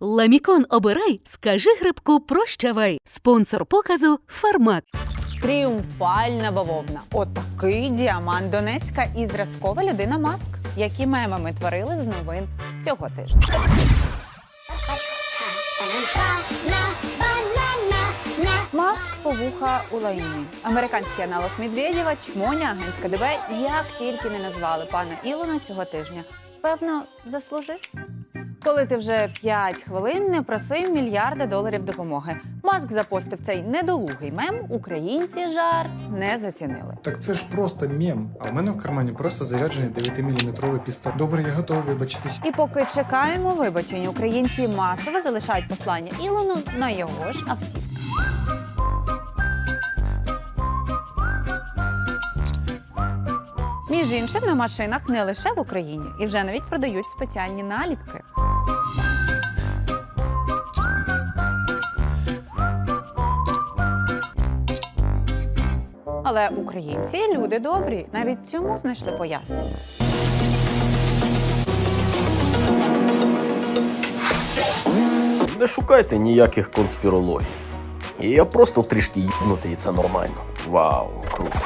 Ламікон обирай, скажи грибку прощавай. Спонсор показу Фармак. Тріумфальна бавовна. Отакий діамант Донецька і зразкова людина Маск, які меми ми творили з новин цього тижня. Маск повуха у лайні. Американський аналог Медведєва, чмоня, агент КДБ, як тільки не назвали пана Ілона цього тижня. Певно, заслужив. Коли ти вже 5 хвилин не просив мільярда доларів допомоги. Маск запостив цей недолугий мем. Українці жарт не зацінили. Так це ж просто мем. А в мене в кармані просто заряджений 9-мм пістолет. Добре, я готовий вибачитись. І поки чекаємо вибачень, українці масово залишають послання Ілону на його ж автівках. Між іншим, на машинах не лише в Україні, і вже навіть продають спеціальні наліпки. Але українці люди добрі, навіть цьому знайшли пояснення. Не шукайте ніяких конспірологій. Я просто трішки їбнутий, і це нормально. Вау, круто.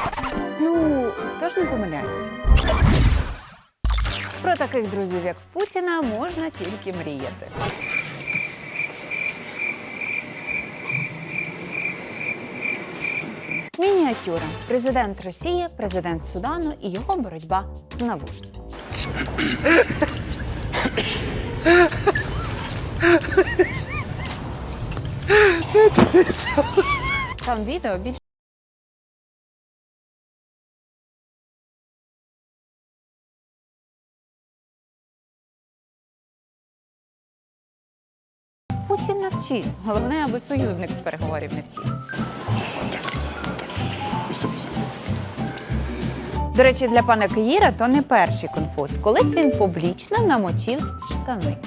Ну, хто ж не помиляється. Про таких друзів, як в Путіна, можна тільки мріяти. Мініатюра. Президент Росії, президент Судану і його боротьба з навушником. Там відео більш Путін навчить. Головне, аби союзник з переговорів не втік. До речі, для пана Киїра то не перший конфуз. Колись він публічно намочив штани.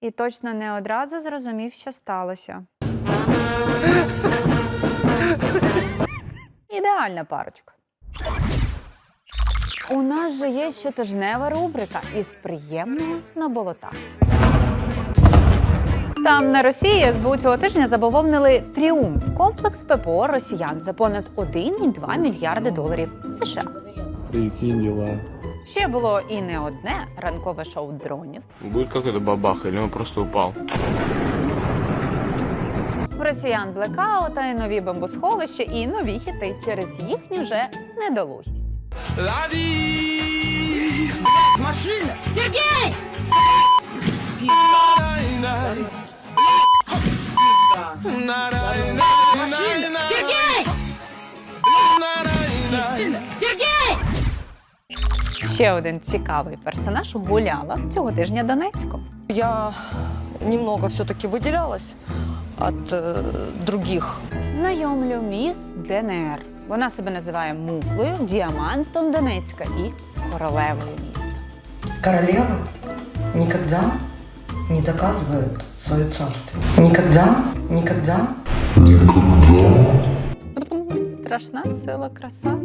І точно не одразу зрозумів, що сталося. Ідеальна парочка. У нас же є щотижнева рубрика із приємного на болотах. Там на Росії СБУ цього тижня забавовнили тріумф комплекс ППО росіян за понад 1,2 мільярди доларів США. Прикинь дела. Ще було і не одне ранкове шоу дронів. Будет какой-то бабах, или он просто упал. У росіян блекаут, а й нові бомбосховища і нові хіти через їхню же недолугість. Ще один цікавий персонаж гуляла цього тижня Донецьком. Я немного все-таки выделялась от э, других. Знайомлю міс ДНР. Вона себе називає муклою, діамантом Донецька і королевою міста. Королева никогда не доказывает свое царство. Никогда, никогда Страшна сила краса.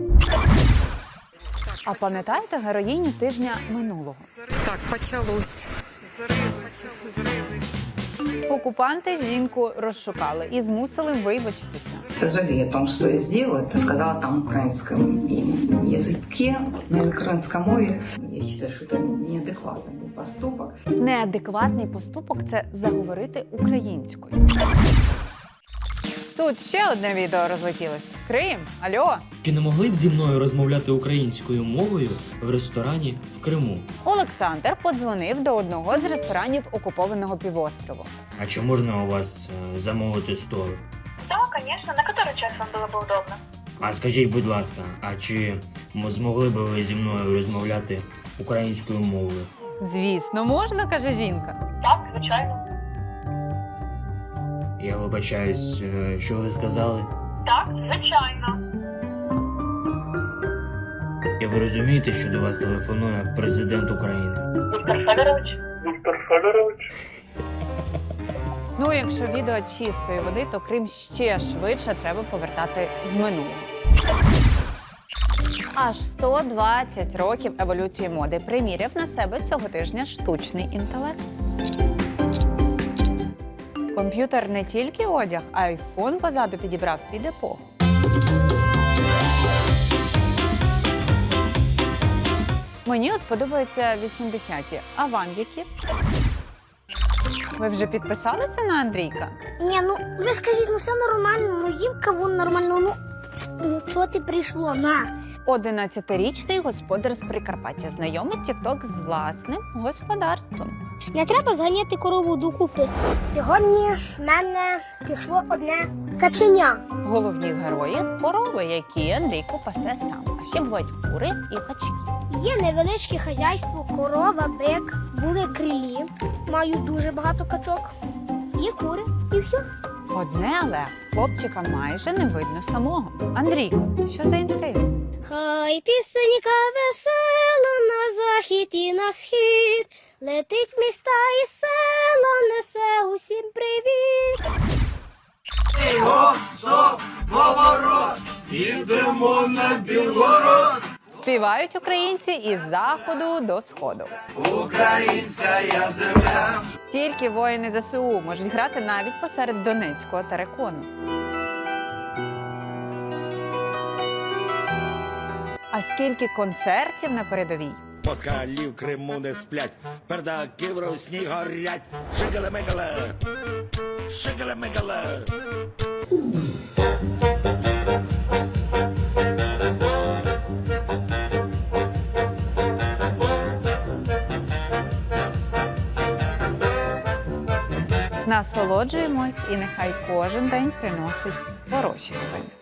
А пам'ятаєте героїні тижня минулого? Так, почалось. Зриви, зриви. Окупанти жінку розшукали і змусили вибачитися. сожалею о том, что я сделала. Это сказала там украинском и- языке, на украинском мове. Я считаю, что это неадекватный был поступок. Неадекватний поступок це заговорити українською. Тут ще одне відео розлетілось. Крим, альо. Чи не могли б зі мною розмовляти українською мовою в ресторані в Криму? Олександр подзвонив до одного з ресторанів окупованого півострову. А чи можна у вас е, замовити стол? Да, конечно. На который час вам было бы удобно? А скажіть, будь ласка, а чи м- змогли б ви зі мною розмовляти українською мовою? Звісно, можна, каже жінка. Так, звичайно. Я вибачаюсь, е, що ви сказали? Так, звичайно. І ви розумієте, що до вас телефонує президент України? Віктор Федорович? Віктор Федорович? Ну, якщо відео чистої води, то Крим ще швидше треба повертати з минулого. Аж 120 років еволюції моди приміряв на себе цього тижня штучний інтелект. Комп'ютер не тільки одяг, а й фон позаду підібрав під епоху. Мені от подобаються 80-ті. А вам які? Ви вже підписалися на Андрійка? Ні, ну ви скажіть, ну все нормально, ну їм кавун нормально, ну, ну чого ти прийшло, на. 11-річний господар з Прикарпаття знайомить Тікток з власним господарством. Не треба зганяти корову докупи. Сьогодні в мене пішло одне каченя. Головні герої корови, які Андрійко пасе сам. А ще бувають кури і качки. Є невеличке хазяйство, корова, бик, були крилі, маю дуже багато качок. Є кури і все. Одне, але хлопчика майже не видно самого. Андрійко, що за інтрига? Хай пісенька весела на захід і на схід. Летить міста і село, несе усім привіт. Співають українці із заходу до сходу. Тільки воїни ЗСУ можуть грати навіть посеред Донецького терекону. А скільки концертів на передовій? Москалі в Криму не сплять, пердаки в русні горять. Шигеле-мигеле, шигеле-мигеле. Насолоджуємось і нехай кожен день приносить хороші новини.